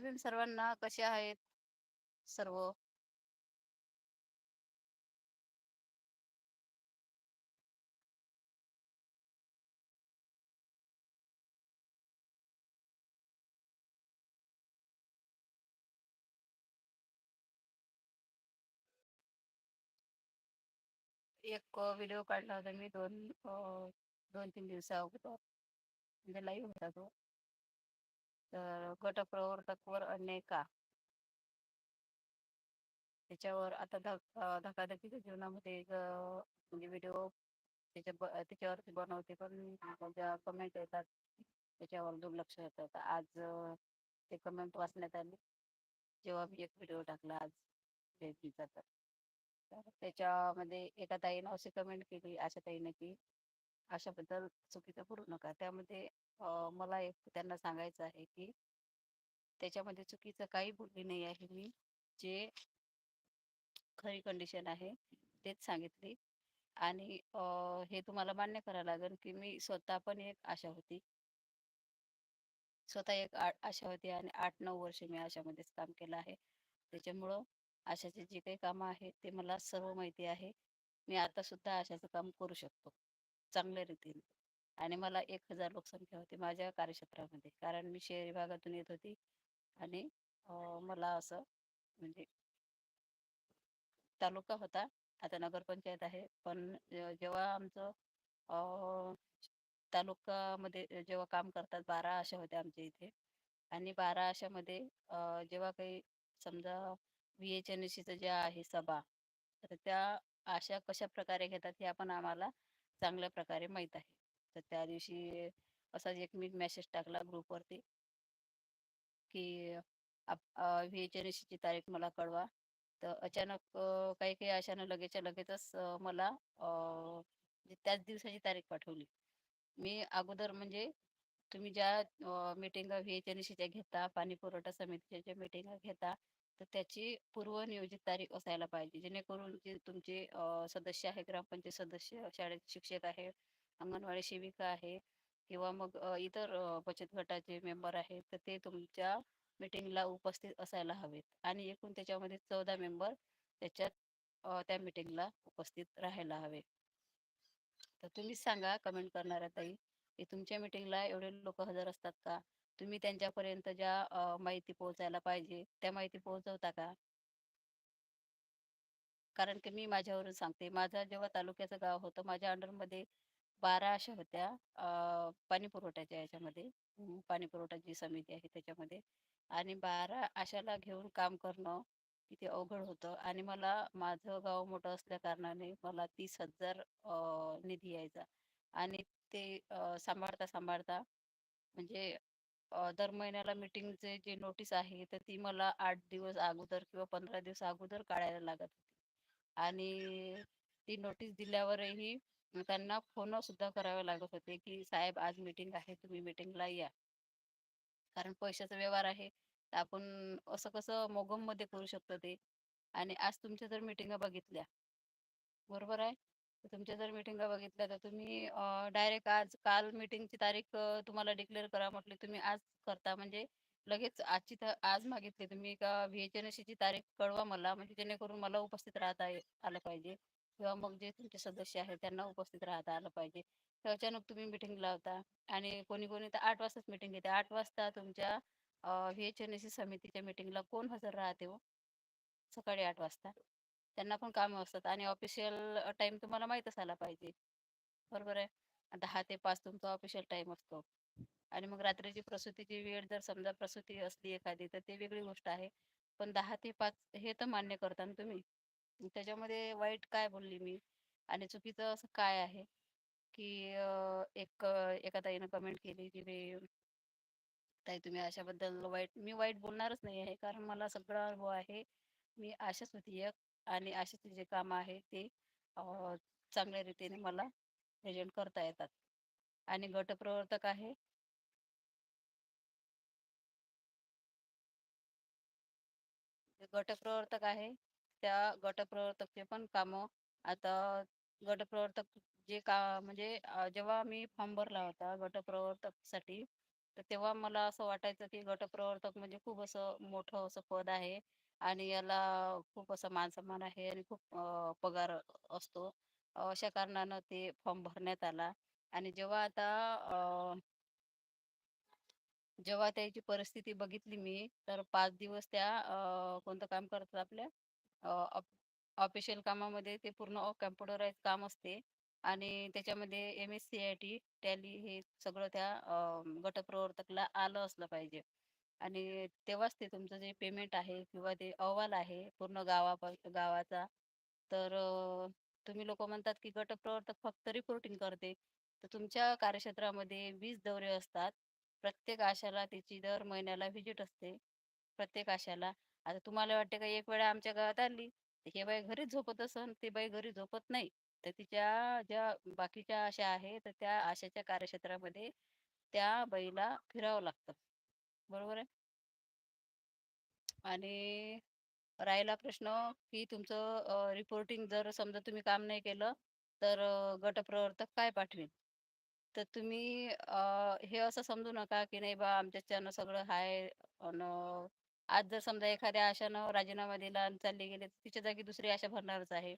जय भीम सर्वांना कसे आहेत? सर्व. एक व्हिडिओ काढला होता मी दोन अं, दोन तीन दिवसा अगोदर. म्हणजे लाईव्ह होता तो. तर गटप्रवर्तक वर अन्याय का? त्याच्यावर आता धक धकाधकीच्या जीवनामध्ये म्हणजे व्हिडिओ त्याच्या त्याच्यावरती बनवते पण ज्या कमेंट येतात त्याच्यावर दुर्लक्ष होतं. आज ते कमेंट वाचण्यात आली. जेव्हा मी एक व्हिडिओ टाकला आज तर. त्याच्यामध्ये एका ताईनं अशी कमेंट केली अशा ताईनं की अशाबद्दल चुकीचं बोलू नका. त्यामध्ये मला एक त्यांना सांगायचं आहे की त्याच्यामध्ये चुकीचं काही बोलली नाही आहे मी. जे खरी कंडिशन आहे तेच सांगितली. आणि हे तुम्हाला मान्य करावं लागेल की मी स्वतः पण एक आशा होती. स्वतः एक आ- आशा होती आणि आठ नऊ वर्ष मी आशामध्येच काम केलं आहे. त्याच्यामुळं आशाचे जे काही कामं आहेत ते मला सर्व माहिती आहे. मी आता सुद्धा आशाचं काम करू शकतो. चांगल्या रीतीने. आणि मला एक हजार लोकसंख्या होती माझ्या कार्यक्षेत्रामध्ये. कारण मी शहरी भागातून येत होती आणि मला असं म्हणजे तालुका होता. आता नगरपंचायत आहे. पण जेव्हा आमचं तालुकामध्ये जेव्हा काम करतात बारा आशा होत्या आमच्या इथे. आणि बारा आशामध्ये जेव्हा काही समजा व्ही एच एन चं जे आहे सभा तर त्या आशा कशा प्रकारे घेतात हे आपण आम्हाला चांगल्या प्रकारे माहीत आहे. तर त्या दिवशी असाच एक मी मेसेज टाकला ग्रुपवरती की व्ही ची तारीख मला कळवा. तर अचानक काही काही अशानं लगेचच्या लगेचच मला म्हणजे त्याच दिवसाची तारीख पाठवली. मी अगोदर म्हणजे तुम्ही ज्या मिटिंग व्ही घेता पाणी पुरवठा समितीच्या ज्या मिटिंगा घेता तर त्याची पूर्वनियोजित तारीख असायला पाहिजे. जेणेकरून जे तुमचे सदस्य आहे ग्रामपंचायत सदस्य शाळेत शिक्षक आहे अंगणवाडी सेविका आहे किंवा मग इतर बचत गटाचे मेंबर आहेत तर ते तुमच्या मीटिंगला उपस्थित असायला हवेत. आणि एकूण त्याच्यामध्ये चौदा मेंबर त्याच्यात त्या मीटिंगला उपस्थित राहायला हवे. तर तुम्हीच सांगा कमेंट करणाऱ्या ताई की तुमच्या मीटिंगला एवढे लोक हजर असतात का? तुम्ही त्यांच्यापर्यंत ज्या माहिती पोहोचायला पाहिजे त्या माहिती पोहोचवता का? कारण की मी माझ्यावरून सांगते. माझा जेव्हा तालुक्याचं गाव होतं माझ्या अंडरमध्ये बारा अशा होत्या पाणी पुरवठ्याच्या याच्यामध्ये पाणी पुरवठा जी समिती आहे त्याच्यामध्ये. आणि बारा अशाला घेऊन काम करणं किती अवघड होतं. आणि मला माझं गाव मोठं असल्या कारणाने मला तीस हजार निधी यायचा. आणि ते सांभाळता सांभाळता म्हणजे दर महिन्याला मीटिंगचे जे नोटीस आहे तर ती मला आठ दिवस अगोदर किंवा पंधरा दिवस अगोदर काढायला लागत होती. आणि ती नोटीस दिल्यावरही त्यांना फोन सुद्धा करावे लागत होते की साहेब आज मीटिंग आहे तुम्ही मीटिंगला या. कारण पैशाचा व्यवहार आहे तर आपण असं कसं मोगममध्ये करू शकतो ते. आणि आज तुमच्या जर मीटिंगा बघितल्या बरोबर आहे? तुमच्या जर मीटिंगा बघितल्या तर तुम्ही डायरेक्ट आज काल मीटिंगची तारीख तुम्हाला डिक्लेअर करा म्हटली तुम्ही आज करता. म्हणजे लगेच आजची तर आज मागितली तुम्ही का व्ही ची तारीख कळवा मला म्हणजे जेणेकरून मला उपस्थित राहता आलं पाहिजे. किंवा मग जे तुमचे सदस्य आहेत त्यांना उपस्थित राहता आलं पाहिजे. तर अचानक तुम्ही मीटिंग लावता आणि कोणी कोणी तर आठ वाजताच मीटिंग घेते. आठ वाजता तुमच्या व्ही एच एन समितीच्या मीटिंगला कोण हजर राहते हो? सकाळी आठ वाजता. त्यांना पण कामं असतात आणि ऑफिशियल टाइम तुम्हाला माहीत असायला पाहिजे. बरोबर आहे? दहा ते पाच तुमचा ऑफिशियल टाइम असतो. आणि मग रात्रीची प्रसूतीची वेळ जर समजा प्रसूती असली एखादी तर ते वेगळी गोष्ट आहे. पण दहा ते पाच हे तर मान्य करता ना तुम्ही. त्याच्यामध्ये वाईट काय बोलली मी? आणि चुकीचं असं काय आहे? की एक एका ताईनं कमेंट केली की मी ताई तुम्ही अशाबद्दल वाईट मी वाईट बोलणारच नाही आहे. कारण मला सगळा अनुभव आहे. मी आशाच होती. एक आणि आशाचे जे काम आहे ते चांगल्या रीतीने मला प्रेझेंट करता येतात. आणि गटप्रवर्तक आहे. जे गटप्रवर्तक आहे त्या गटप्रवर्तकचे पण कामं आता गटप्रवर्तक जे का म्हणजे जेव्हा मी फॉर्म भरला होता गटप्रवर्तकसाठी तर तेव्हा मला असं वाटायचं की गटप्रवर्तक म्हणजे खूप असं मोठं असं पद आहे. आणि याला खूप असा मानसन्मान आहे आणि खूप पगार असतो. अशा कारणानं ते फॉर्म भरण्यात आला. आणि जेव्हा आता जेव्हा त्याची परिस्थिती बघितली मी, तर पाच दिवस त्या कोणतं काम करतात आपल्या ऑफिशियल कामामध्ये ते पूर्ण कॉम्प्युटराइज काम असते. आणि त्याच्यामध्ये एम-एस-सी-आय-टी, टॅली हे सगळं त्या गटप्रवर्तकला आलं असलं पाहिजे. आणि तेव्हाच ते तुमचं जे पेमेंट आहे किंवा ते अहवाल आहे पूर्ण गावाप गावाचा, तर तुम्ही लोक म्हणतात की गटप्रवर्तक फक्त रिपोर्टिंग करते. तर तुमच्या कार्यक्षेत्रामध्ये वीस दौरे असतात. प्रत्येक आशाला तिची दर महिन्याला व्हिजिट असते. प्रत्येक आशाला. आता तुम्हाला वाटते का एक वेळा आमच्या गावात आली, तर बाई घरीच झोपत असन, ती बाई घरी झोपत नाही. तर तिच्या ज्या बाकीच्या आशा आहे तर त्या आशाच्या कार्यक्षेत्रामध्ये त्या बाईला फिरावं लागतं. बरोबर आहे? आणि राहिला प्रश्न की तुमचं रिपोर्टिंग जर समजा तुम्ही काम नाही केलं, तर गटप्रवर्तक काय पाठवेल? तर तुम्ही हे असं समजू नका की नाही बा आमच्याच्यानं सगळं आहे आज जर समजा एखाद्या आशानं राजीनामा दिला आणि चालली गेली, तर तिच्या जागी दुसरी आशा भरणारच आहे.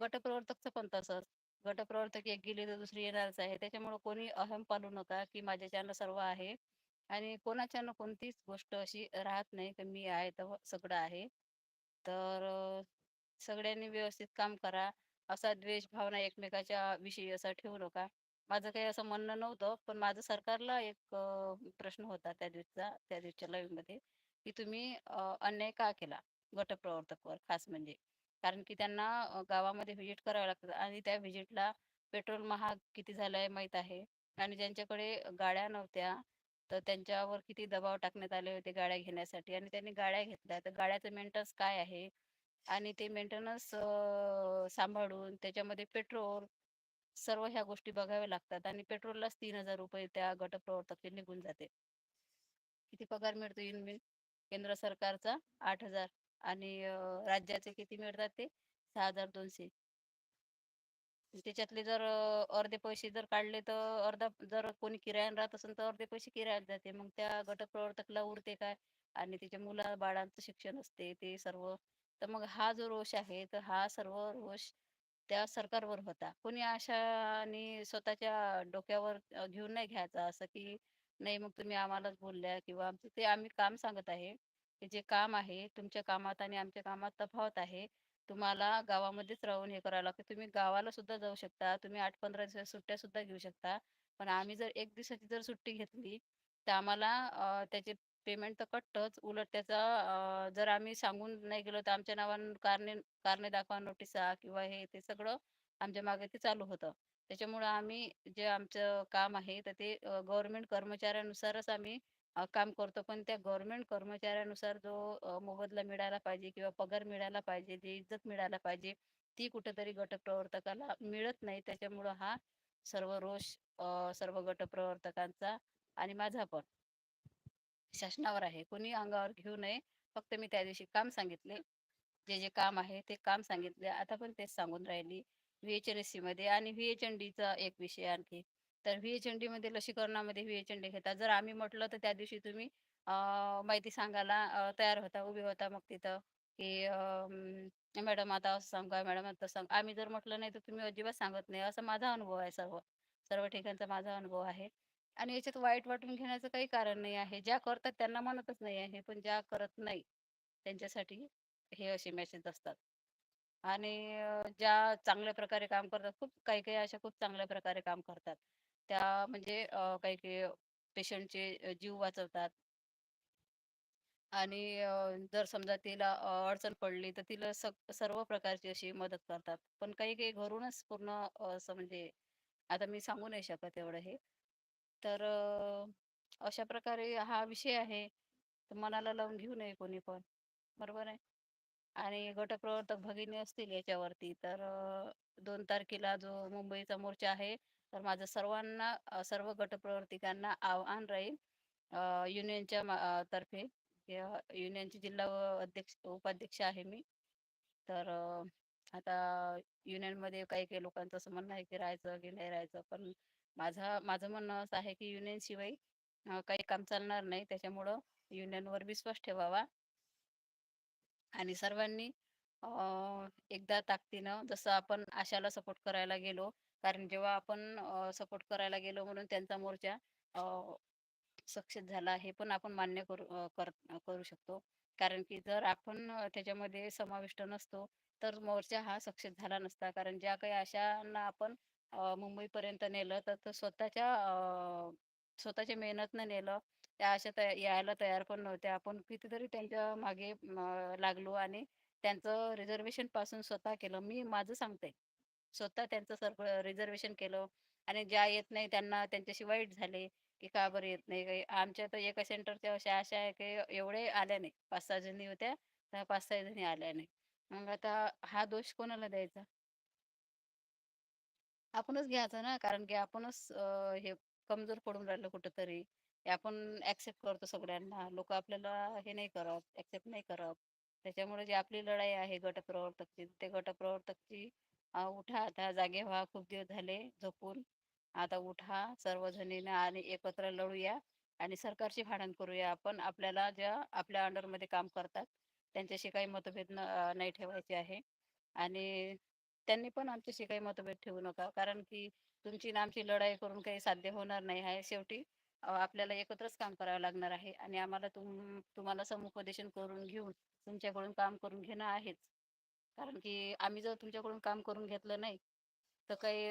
गटप्रवर्तकचं पण तसंच. गटप्रवर्तक एक गेली तर दुसरी येणारच आहे. त्याच्यामुळे कोणी अहम पालू नका की माझ्याच्यानं सर्व आहे आणि कोणाच्यानं कोणतीच गोष्ट अशी राहत नाही की मी आहे तर सगळं आहे. तर सगळ्यांनी व्यवस्थित काम करा. असा द्वेष भावना एकमेकाच्या विषयी असा ठेवू नका. माझं काही असं म्हणणं नव्हतं, पण माझं सरकारला एक प्रश्न होता त्या दिवसाचा त्या दिवसाच्या लाईव्हमध्ये, की तुम्ही अन्याय का केला गटप्रवर्तकवर खास म्हणजे. कारण की त्यांना गावामध्ये व्हिजिट करावं लागतं आणि त्या व्हिजिटला पेट्रोल महाग किती झालंय माहीत आहे आणि ज्यांच्याकडे गाड्या नव्हत्या, तर त्यांच्यावर किती दबाव टाकण्यात आले होते गाड्या घेण्यासाठी आणि त्यांनी गाड्या घेतल्या. तर गाड्याचं मेंटेनन्स काय आहे आणि ते मेंटेनन्स सांभाळून त्याच्यामध्ये पेट्रोल सर्व ह्या गोष्टी बघाव्या लागतात आणि पेट्रोललाच ₹3000 त्या गटप्रवर्तकाचे निघून जाते. किती पगार मिळतो इन केंद्र सरकारचा आठ हजार आणि राज्याचे किती मिळतात ते 6,200. म्हणजे त्याच्यातले जर अर्धे पैसे जर काढले तर अर्धा जर कोणी किरायाने राहत असेल तर अर्धे पैसे किरायात जाते. मग त्या गटप्रवर्तकला उरते काय? आणि त्याच्या मुला-बाळांचं शिक्षण असते ते सर्व. तर मग हा जो रोष आहे, तर हा सर्व रोष त्या सरकारवर होता. कोणी अशाने स्वतःच्या डोक्यावर घेऊन नाही घ्यायचा असं की नाही मग तुम्ही आम्हालाच बोलल्या किंवा आमचं ते आम्ही काम सांगत आहे. की जे काम आहे तुमच्या कामात आणि आमच्या कामात तफावत आहे. तुम्हाला गावामध्येच राहून हे करावं लागतं. तुम्ही गावाला सुद्धा जाऊ शकता. तुम्ही 8-15 दिवस सुट्ट्या सुद्धा घेऊ शकता. पण आम्ही जर एक दिवसाची जर सुट्टी घेतली, तर आम्हाला त्याचे पेमेंट तर कटतच उलट त्याचा जर आम्ही सांगून नाही गेलो, तर आमच्या नावानं कारणे कारणे दाखवा नोटिसा किंवा हे ते सगळं आमच्या मागे ते चालू होतं. त्याच्यामुळं आम्ही जे आमचं काम आहे, तर ते गव्हर्नमेंट कर्मचाऱ्यानुसारच आम्ही काम करतो. पण त्या गव्हर्नमेंट कर्मचाऱ्यानुसार जो मोबदला मिळायला पाहिजे किंवा पगार मिळायला पाहिजे, जी इज्जत मिळायला पाहिजे, ती कुठेतरी गटप्रवर्तकाला मिळत नाही. त्याच्यामुळं हा सर्व रोष सर्व गटप्रवर्तकांचा आणि माझा पण शासनावर आहे. कोणी अंगावर घेऊ नये. फक्त मी त्या दिवशी काम सांगितले. जे, जे काम आहे ते काम सांगितले. आता पण तेच सांगून राहिली. व्ही-एच-एन-एस-सीमध्ये आणि व्ही-एच-एन-डीचा एक विषय आणखी. तर व्हीएचएनडी मध्ये लसीकरणामध्ये व्हीएचएनडी घेतात. जर आम्ही म्हटलं तर त्या दिवशी तुम्ही माहिती सांगायला तयार होता, उभे होता मग तिथं, की मॅडम आता असं सांगा, मॅडम आता सांग आम्ही जर म्हटलं नाही तर तुम्ही अजिबात सांगत नाही. असा माझा अनुभव आहे सर्व. सर्व ठिकाणचा माझा अनुभव आहे. आणि याच्यात वाईट वाटून घेण्याचं काही कारण नाही आहे. ज्या करतात त्यांना म्हणतच नाही आहे. पण ज्या करत नाही, त्यांच्यासाठी हे असे मेसेज असतात. आणि ज्या चांगल्या प्रकारे काम करतात, खूप काही-काही अशा खूप चांगल्या प्रकारे काम करतात. त्या म्हणजे काही-काही पेशंटचे जीव वाचवतात. आणि जर समजा तिला अडचण पडली, तर तिला स सर्व प्रकारची अशी मदत करतात. पण काही-काही घरूनच पूर्ण असं म्हणजे आता मी सांगू नाही शकत एवढं हे. तर अशा प्रकारे हा विषय आहे. तर मनाला लावून घेऊ नये कोणी पण. बरोबर आहे? आणि गटप्रवर्तक भगिनी असतील याच्यावरती, तर दोन तारखेला जो मुंबईचा मोर्चा आहे, तर माझं सर्वांना सर्व गटप्रवर्तिकांना आव्हान राहील युनियनच्या मा तर्फे युनियनचे जिल्हा अध्यक्ष उपाध्यक्ष आहे मी. तर आता युनियनमध्ये काही-काही लोकांचं असं म्हणणं आहे, की राहायचं की नाही राहायचं. पण माझा माझं म्हणणं असं आहे, की युनियनशिवाय शिवाय काही काम चालणार नाही. त्याच्यामुळं युनियनवर विश्वास ठेवावा. आणि सर्वांनी एकदा ताकदीनं जसं आपण आशाला सपोर्ट करायला गेलो, कारण जेव्हा आपण सपोर्ट करायला गेलो म्हणून त्यांचा मोर्चा सक्सेस झाला हे पण आपण मान्य करू कर करू शकतो. कारण की जर आपण त्याच्यामध्ये समाविष्ट नसतो, तर मोर्चा हा सक्सेस झाला नसता. कारण ज्या काही आशांना आपण मुंबईपर्यंत नेलं, तर स्वतःच्या स्वतःच्या मेहनतनं नेलं. त्या अशा तया यायला तयार पण नव्हत्या. आपण कितीतरी त्यांच्या मागे लागलो आणि त्यांचं रिझर्व्हेशनपासून स्वतः केलं. मी माझं सांगते. स्वतः त्यांचं सर्व रिझर्वेशन केलं आणि ज्या येत नाही त्यांना त्यांच्याशी वाईट झाले, की का बरं येत नाही काही. आमच्या तर एका सेंटरच्या अशा अशा आहे, की एवढे आल्या नाही. 5-6 जणी होत्या, त्या 5-6 जणी आल्या नाही. मग आता हा दोष कोणाला द्यायचा? आपणच घ्यायचा ना, कारण की आपणच हे कमजोर पडून राहिलो कुठंतरी आपण ऍक्सेप्ट करतो सगळ्यांना. लोक आपल्याला हे नाही करत, ऍक्सेप्ट नाही करत. त्याच्यामुळे जी आपली लढाई आहे गटप्रवर्तकची, ते गटप्रवर्तकची उठा आता, जागे व्हा. खूप दिवस झाले झोपून. आता उठा सर्वजणीनं आणि एकत्र लढूया आणि सरकारची भांडण करूया आपण. आपल्याला ज्या आपल्या अंडरमध्ये काम करतात, त्यांच्याशी काही मतभेद नाही ठेवायचे आहे आणि त्यांनी पण आमच्याशी काही मतभेद ठेवू नका. कारण की तुमची ना आमची लढाई करून काही साध्य होणार नाही आहे. शेवटी आपल्याला एकत्रच काम करावं लागणार आहे आणि आम्हाला तुम तुम्हाला समुपदेशन करून घेऊन तुमच्याकडून काम करून घेणं आहेच. कारण की आम्ही जर तुमच्याकडून काम करून घेतलं नाही, तर काही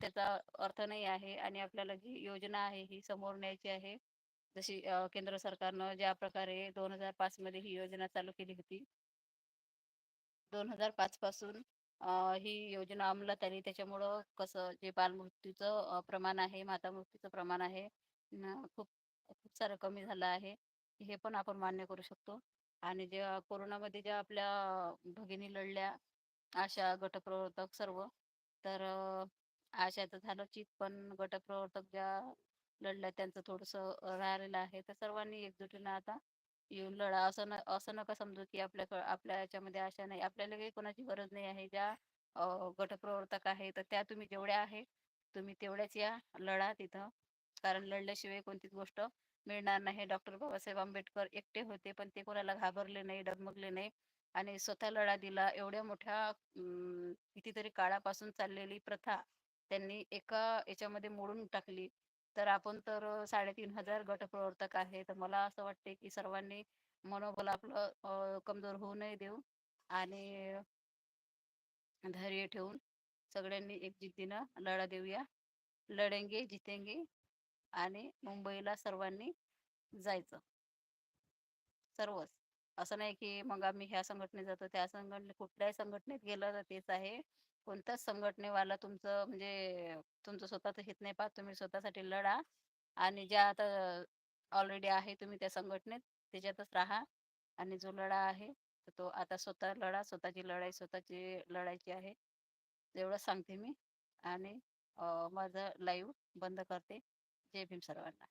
त्याचा अर्थ नाही आहे आणि आपल्याला जी योजना आहे ही समोर न्यायची आहे. जशी केंद्र सरकारनं ज्या प्रकारे 2005 मध्ये ही योजना चालू केली होती. 2005 पासून ही योजना अंमलात आली. त्याच्यामुळं कसं जे बालमृत्यूचं प्रमाण आहे, माता मृत्यूचं प्रमाण आहे खूप खूप सारं कमी झालं आहे. हे पण आपण मान्य करू शकतो. आणि जेव्हा कोरोनामध्ये ज्या आपल्या भगिनी लढल्या, आशा, गटप्रवर्तक सर्व, तर आशा तर झालं चित, पण गटप्रवर्तक ज्या लढल्या त्यांचं थोडंसं राहिलेलं आहे. तर सर्वांनी एकजुटीनं आता येऊन लढा. असं न असं नका समजू की आपल्या आपल्या याच्यामध्ये आशा नाही. आपल्याला काही कोणाची गरज नाही आहे. ज्या गटप्रवर्तक आहे, तर त्या तुम्ही जेवढ्या आहे, तुम्ही तेवढ्याच या, लढा तिथं. कारण लढल्याशिवाय कोणतीच गोष्ट मिळणार नाही. डॉक्टर बाबासाहेब आंबेडकर एकटे होते, पण ते कोणाला घाबरले नाही, डगमगले नाही आणि स्वतः लढा दिला. एवढ्या मोठ्या कितीतरी काळापासून चाललेली प्रथा त्यांनी एका याच्यामध्ये मोडून टाकली. तर आपण तर साडेतीन हजार गटप्रवर्तक आहे. तर मला असं वाटते की सर्वांनी मनोबल आपलं कमजोर होऊ नये देऊ आणि धैर्य ठेवून सगळ्यांनी एकजुटीनं लढा देऊया. लढेंगे, जितेंगे आणि मुंबईला सर्वांनी जायचं. सर्वच. असं नाही की मग आम्ही ह्या संघटनेत जातो, त्या संघटने कुठल्याही संघटनेत गेलं तर तेच आहे. कोणत्याच संघटनेवाला तुमचं म्हणजे तुमचं स्वतःचं हित नाही पाहत. तुम्ही स्वतःसाठी लढा आणि ज्या आता ऑलरेडी आहे तुम्ही त्या संघटनेत त्याच्यातच राहा आणि जो लढा आहे तर तो आता स्वतः लढा. स्वतःची लढाई स्वतःची लढायची आहे. एवढं सांगते मी आणि माझं लाईव्ह बंद करते. जय भीम सर्वांना.